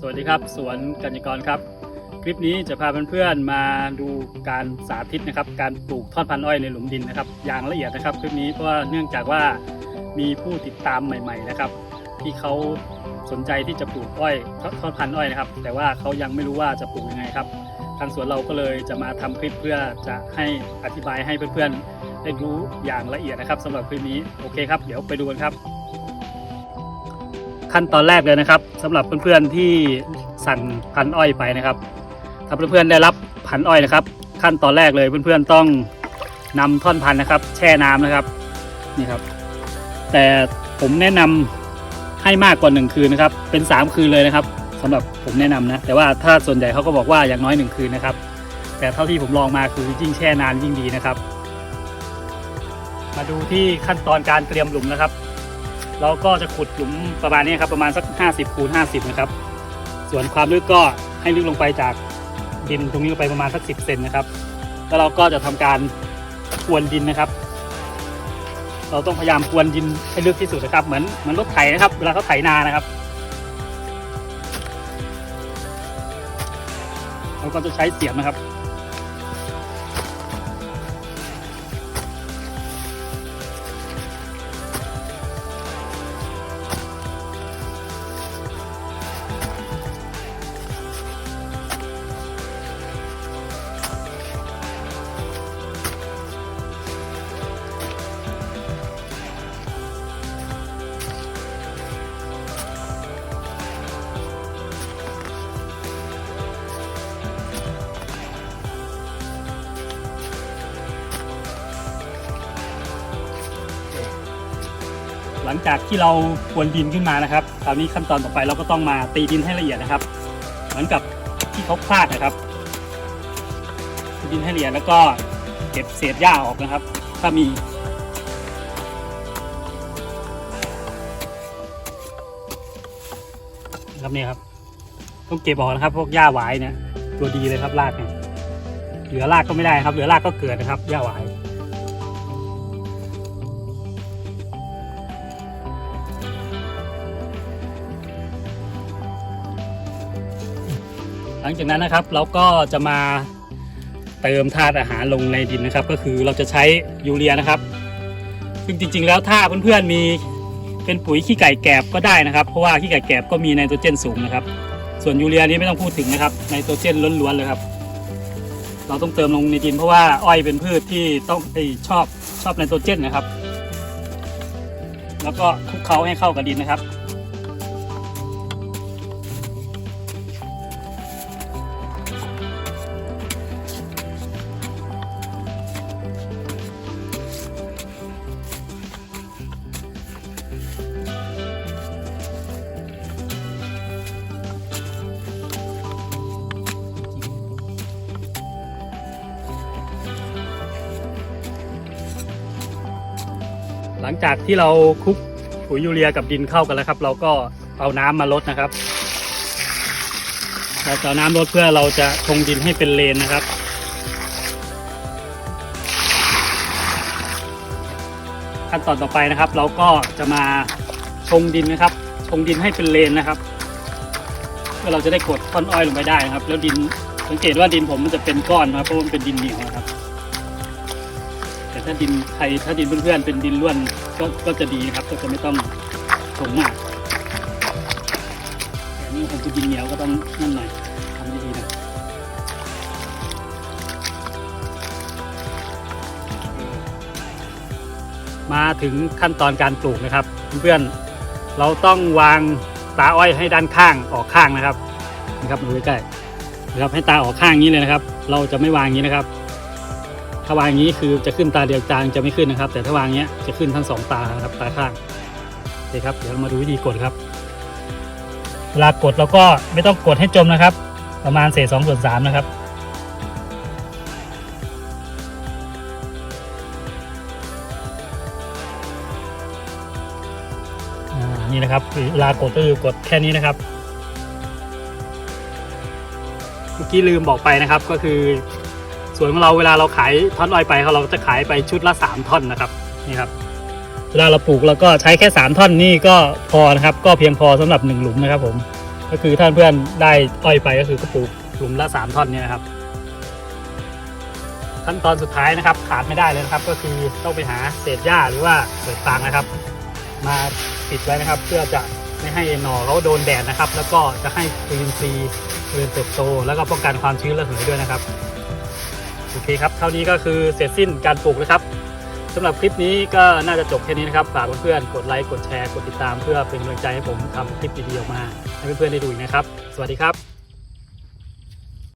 สวัสดีครับ สวนกัญญกรครับ คลิปนี้จะพาเพื่อนๆมาดูการสาธิตนะครับ การปลูกทอดพันธุ์อ้อยในหลุมดินนะครับ อย่างละเอียดนะครับ คลิปนี้เพราะว่าเนื่องจากว่ามีผู้ติดตามใหม่ ๆนะครับ ที่เขาสนใจที่จะปลูกอ้อยทอดทอดพันธุ์อ้อยนะครับ แต่ว่าเขายังไม่รู้ว่าจะปลูกยังไงครับ ทางสวนเราก็เลยจะมาทำคลิปเพื่อจะให้อธิบายให้เพื่อนๆได้รู้อย่างละเอียดนะครับสำหรับคลิปนี้โอเคครับ เดี๋ยวไปดูกันครับ ขั้นตอนแรกเลยนะครับสำหรับเพื่อนๆที่สั่งพันอ้อยไปนะครับ ถ้าเพื่อนๆได้รับพันอ้อยนะครับ ขั้นตอนแรกเลยเพื่อนๆต้องนำท่อนพันนะครับ แช่น้ำนะครับนี่ครับ แต่ผมแนะนำให้มากกว่าหนึ่งคืนนะครับ เป็นสามคืนเลยนะครับสำหรับผมแนะนำนะ แต่ว่าถ้าส่วนใหญ่เขาก็บอกว่าอย่างน้อยหนึ่งคืนนะครับ แต่เท่าที่ผมลองมาคือยิ่งแช่นานยิ่งดีนะครับ มาดูที่ขั้นตอนการเตรียมหลุมนะครับ เราก็จะขุดหลุมประมาณนี้ครับประมาณสัก 50คูณ50 นะครับ ส่วนความลึกก็ให้ลึกลงไปจากดินตรงนี้ลงไปประมาณสัก 10เซนนะครับ แล้วเราก็จะทำการพรวนดินนะครับ เราต้องพยายามพรวนดินให้ลึกที่สุดนะครับ เหมือนเหมือนรถไถนะครับ เวลาเขาไถนานะครับ เราก็จะใช้เสียมนะครับ หลังจากที่เราพวนดินขึ้นมานะครับ คราวนี้ขั้นตอนต่อไปเราก็ต้องมาตีดินให้ละเอียดนะครับ เหมือนกับที่เขาพลาดนะครับตีดินให้ละเอียดแล้วก็เก็บเศษหญ้าออกนะครับ ถ้ามีครับเนี่ยครับต้องเก็บออกนะครับ พวกหญ้าหวายเนี่ยตัวดีเลยครับรากเนี่ยเหลือรากก็ไม่ได้ครับ เหลือรากก็เกิดนะครับหญ้าหวาย ลังจากนั้นนะครับเราก็จะมาเติมธาตุอาหารลงในดินนะครับ ก็คือเราจะใช้ยูเรียนะครับซึ่งจริง ๆ แล้วถ้าเพื่อนๆมีเป็นปุ๋ยขี้ไก่แกบก็ได้นะครับ เพราะว่าขี้ไก่แกบก็มีไนโตรเจนสูงนะครับ ส่วนยูเรียนี้ไม่ต้องพูดถึงนะครับไนโตรเจนล้วนๆเลยครับ เราต้องเติมลงในดินเพราะว่าอ้อยเป็นพืชที่ต้องอชอบชอบไนโตรเจนนะครับ แล้วก็คลุกเคล้าให้เข้ากับดินนะครับ ลังจากที่เราคลุกปุ๋ยยูเรียกับดินเข้ากันแล้วครับ เราก็เอาน้ำมาลดนะครับเราจะเอาน้ำลดเพื่อเราจะชงดินให้เป็นเลนนะครับขั้นตอนต่อไปนะครับ เราก็จะมาชงดินนะครับ ชงดินให้เป็นเลนนะครับเพื่อเราจะได้กดท่อนอ้อยลงไปได้นะครับ แล้วดินสังเกตว่าดินผมมันจะเป็นก้อนนะครับเพราะว่ามันเป็นดินเหนียวนะครับ ถ้าดินใครถ้าดินเพื่อนๆเป็นดินล้วนก็ก็จะดีนะครับ ก็จะไม่ต้องชงมากแต่นี่ผมเป็นดินเหนียวก็ต้องนั่นหน่อยทำดีๆนะมาถึงขั้นตอนการปลูกนะครับ เพื่อนๆเราต้องวางตาอ้อยให้ด้านข้างออกข้างนะครับนะครับดูใกล้ๆนะครับให้ตาออกข้างอย่างนี้เลยนะครับ เราจะไม่วางอย่างนี้นะครับ ถ้าวางอย่างนี้คือจะขึ้นตาเดียวจางจะไม่ขึ้นนะครับ แต่ถ้าวางอย่างเงี้ยจะขึ้นทั้งสองตาครับตาข้างโอเคครับเดี๋ยวเรามาดูวิธีกดครับ เวลากดเราก็ไม่ต้องกดให้จมนะครับ ประมาณเศษสองส่วนสามนะครับนี่นะครับเวลากดก็คือกดแค่นี้นะครับเมื่อกี้ลืมบอกไปนะครับก็คือ ส่วนของเราเวลาเราขายท่อนอ้อยไปเราจะขายไปชุดละ 3 ท่อนนะครับนี่ครับเวลาเราปลูกเราก็ใช้แค่ 3 ท่อนนี่ก็พอนะครับ ก็เพียงพอสำหรับ 1 หลุมนะครับผมก็คือท่านเพื่อนได้อ้อยไปก็คือก็ปลูกหลุมละสามท่อนนี่นะครับ ขั้นตอนสุดท้ายนะครับ ขาดไม่ได้เลยนะครับ ก็คือต้องไปหาเศษหญ้าหรือว่าเศษฟางนะครับ มาปิดไว้นะครับ เพื่อจะไม่ให้หน่อเขาโดนแดดนะครับ แล้วก็จะให้จุลินทรีเจริญเติบโต แล้วก็ป้องกันความชื้นระเหยด้วยนะครับ เคครับ เท่านี้ก็คือเสร็จสิ้นการปลูกนะครับสำหรับคลิปนี้ก็น่าจะจบแค่นี้นะครับ ฝากเพื่อนๆ กดไลค์ กดแชร์ กดติดตาม เพื่อเป็นกำลังใจให้ผมทำคลิปดีๆออกมา ให้เพื่อนๆได้ดูอีกนะครับ สวัสดีครับ